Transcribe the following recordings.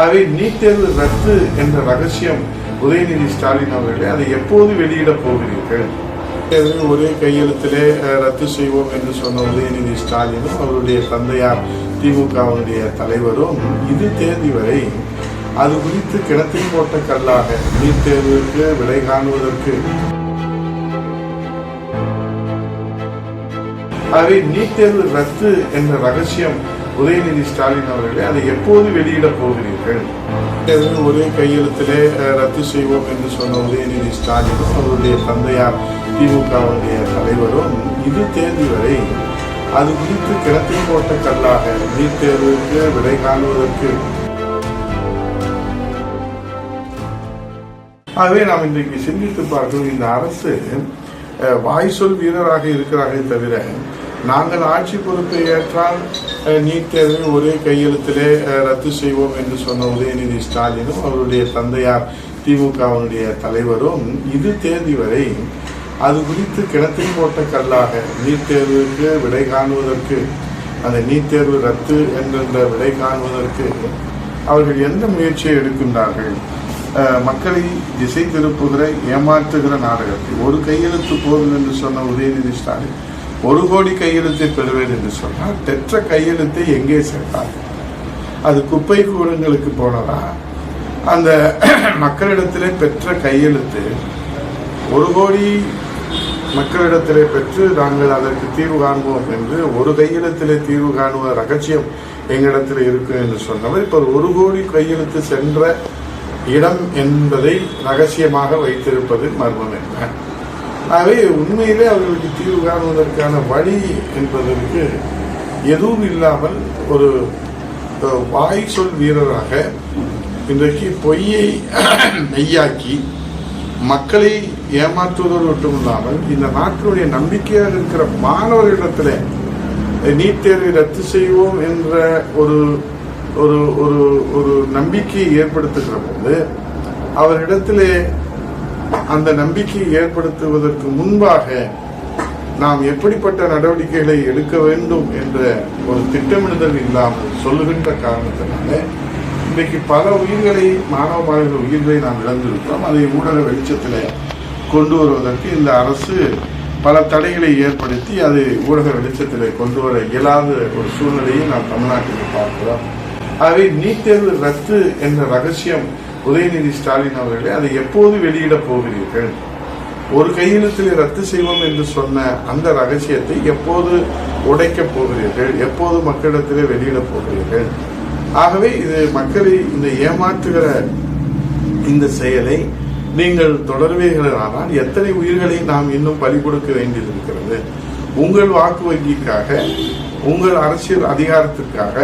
ஆகவே நீட் தேர்வு ரத்து என்ற ரகசியம் உதயநிதி ஸ்டாலின் அவர்களே. அதை எப்போது வெளியிடப் போகிறீர்கள்? தேர்வு ஒரே கையெழுத்திலே ரத்து செய்வோம் என்று சொன்ன உதயநிதி ஸ்டாலினும் அவருடைய தந்தையார் திமுகவுடைய தலைவரும் இது தேதி வரை அது குறித்து கிணத்தில் போட்ட கல்லாக நீட் தேர்வுக்கு விலை காணுவதற்கு. ஆகவே நீட் தேர்வு ரத்து என்ற ரகசியம் உதயநிதி ஸ்டாலின் அவர்களே அதை எப்போது வெளியிடப் போகிறீர்கள்? ஒரே கையெழுத்திலே ரத்து செய்வோம் என்று சொன்ன உதயநிதி ஸ்டாலினும் அவருடைய தந்தையார் திமுகவுடைய தலைவரும் இது தேதி வரை அது குறித்து கிணத்தில் போட்ட கல்லாக நீட் தேர்வுக்கு விடை காணுவதற்கு. ஆகவே நாம் இன்றைக்கு சிந்தித்து பார்க்கிறோம் இந்த அரசு வாய்சொல் வீரராக இருக்கிறார்கள் தவிர நாங்கள் ஆட்சி பொறுப்பை ஏற்றால் நீட் தேர்வை ஒரே கையெழுத்திலே ரத்து செய்வோம் என்று சொன்ன உதயநிதி ஸ்டாலினும் அவருடைய தந்தையார் திமுகவினுடைய தலைவரும் இது தேதி வரை அது குறித்து கிணத்தில் போட்ட கல்லாக நீட் தேர்வுக்கு விடை காணுவதற்கு அந்த நீட் தேர்வு ரத்து என்கின்ற விடை காணுவதற்கு அவர்கள் எந்த முயற்சியை எடுக்கின்றார்கள்? மக்களை திசை திருப்புகிற ஏமாற்றுகிற நாடகத்தை ஒரு கையெழுத்து போதும் என்று சொன்ன உதயநிதி ஸ்டாலின் ஒரு கோடி கையெழுத்தை பெறுவேன் என்று சொன்னால் பெற்ற கையெழுத்தை எங்கே சேர்த்தார் அது குப்பை கூடங்களுக்கு போனதா? அந்த மக்களிடத்திலே பெற்ற கையெழுத்து ஒரு கோடி மக்களிடத்திலே பெற்று நாங்கள் அதற்கு தீர்வு காண்போம் என்று ஒரு கையெழுத்திலே தீர்வு காணுவ ரகசியம் எங்களிடத்தில் இருக்கும் என்று சொன்னவர். இப்போ ஒரு கோடி கையெழுத்து சென்ற இடம் என்பதை ரகசியமாக வைத்திருப்பது மர்மம் என்ன? ஆகவே உண்மையிலே அவர்களுக்கு தீர்வு காணுவதற்கான வழி என்பதற்கு எதுவும் இல்லாமல் ஒரு வாய் சொல் வீரராக இன்றைக்கு பொய்யை மெய்யாக்கி மக்களை ஏமாற்றுவதோடு மட்டுமில்லாமல் இந்த நாட்டினுடைய நம்பிக்கையாக இருக்கிற மாணவர்களிடத்தில் நீட் தேர்வை ரத்து செய்வோம் என்ற ஒரு ஒரு ஒரு ஒரு நம்பிக்கையை ஏற்படுத்துகிற போது அவரிடத்திலே அந்த நம்பிக்கையை ஏற்படுத்துவதற்கு முன்பாக நாம் எப்படிப்பட்ட நடவடிக்கைகளை எடுக்க வேண்டும் என்ற ஒரு திட்டமிடுதல் இல்லாமல் சொல்லுகின்ற காரணத்தினால இன்றைக்கு பல உயிர்களை மாணவ மாணவர்கள் உயிர்களை நாம் இழந்திருக்கிறோம். அதை ஊடக வெளிச்சத்தில் கொண்டு வருவதற்கு இந்த அரசு பல தடைகளை ஏற்படுத்தி அதை ஊடக வெளிச்சத்தில் கொண்டு வர இயலாத ஒரு சூழ்நிலையை நாம் தமிழ்நாட்டில் பார்க்கிறோம். ஆகவே நீட் தேர்வு ரத்து என்ற ரகசியம் உதயநிதி ஸ்டாலின் அவர்களே அதை எப்போது வெளியிடப் போகிறீர்கள்? ஒரு கையெழுத்தில் ரத்து செய்வோம் என்று சொன்ன அந்த ரகசியத்தை எப்போது உடைக்கப் போகிறீர்கள்? எப்போது மக்களிடத்திலே வெளியிடப் போகிறீர்கள்? ஆகவே இது மக்களை இந்த ஏமாற்றுகிற இந்த செயலை நீங்கள் தொடர்வீர்களானால் எத்தனை உயிர்களை நாம் இன்னும் பலி கொடுக்க வேண்டியிருக்கிறது? உங்கள் வாக்கு வங்கிக்காக உங்கள் அரசியல் அதிகாரத்திற்காக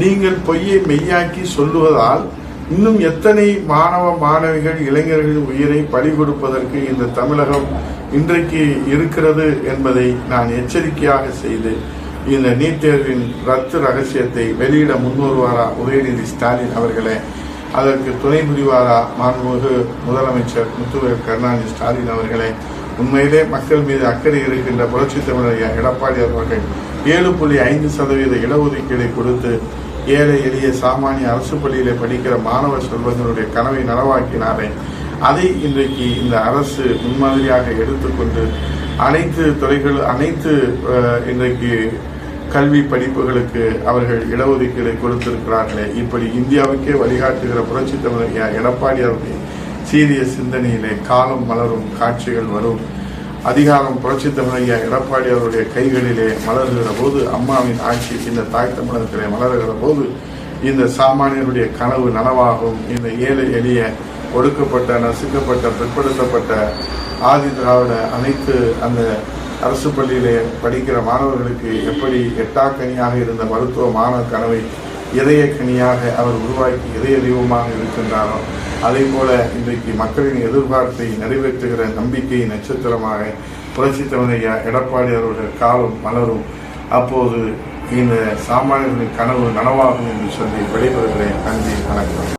நீங்கள் பொய்யை மெய்யாக்கி சொல்லுவதால் இன்னும் எத்தனை மாணவ மாணவிகள் இளைஞர்கள் உயிரை பலி கொடுப்பதற்கு இந்த தமிழகம் இன்றைக்கு இருக்கிறது என்பதை நான் எச்சரிக்கையாக செய்து இந்த நீட் தேர்வின் ரத்து ரகசியத்தை வெளியிட முன்வருவாரா உதயநிதி ஸ்டாலின் அவர்களே அதற்கு துணை புரிவாரா மாண்புமிகு முதலமைச்சர் முத்துவர் கருணாநிதி ஸ்டாலின் அவர்களே உண்மையிலே மக்கள் மீது அக்கறை இருக்கின்ற புரட்சித் தமிழர் எடப்பாடி அவர்கள் ஏழு புள்ளி ஐந்து சதவீத இடஒதுக்கீடை கொடுத்து ஏழை எளிய சாமானிய அரசு பள்ளியில் படிக்கிற மாணவ செல்வங்களுடைய கனவை நனவாக்கினாரே. அதை இன்றைக்கு இந்த அரசு முன்மாதிரியாக எடுத்துக்கொண்டு அனைத்து துறைகள் அனைத்து இன்றைக்கு கல்வி படிப்புகளுக்கு அவர்கள் இடஒதுக்கீடு கொடுத்திருக்கிறார்களே. இப்படி இந்தியாவுக்கே வழிகாட்டுகிற புரட்சி தமிழர் எடப்பாடி அவருடைய சீரிய சிந்தனையிலே காலம் மலரும் காட்சிகள் வரும். அதிகாரம் புரட்சி தமிழர் எடப்பாடி அவருடைய கைகளிலே மலர்கிற போது அம்மாவின் ஆட்சி இந்த தாய் தமிழகத்திலே மலர்கிற போது இந்த சாமானியருடைய கனவு நனவாகும். இந்த ஏழை எளிய ஒடுக்கப்பட்ட நசுக்கப்பட்ட பிற்படுத்தப்பட்ட ஆதி திராவிட அனைத்து அந்த அரசு பள்ளியிலே படிக்கிற மாணவர்களுக்கு எப்படி எட்டாக்கனியாக இருந்த மருத்துவ மாணவ கனவை இதய கனியாக அவர் உருவாக்கி இதய தெய்வமாக இருக்கின்றாரோ அதே போல இன்றைக்கு மக்களின் எதிர்பார்ப்பை நிறைவேற்றுகிற நம்பிக்கை நட்சத்திரமாக புரட்சி தமிழையா எடப்பாடி அவருடைய காலம் மலரும். அப்போது இந்த சாமானியர்களின் கனவு நனவாகும் என்று சொல்லி விடைபெறுகிறேன். நன்றி வணக்கம்.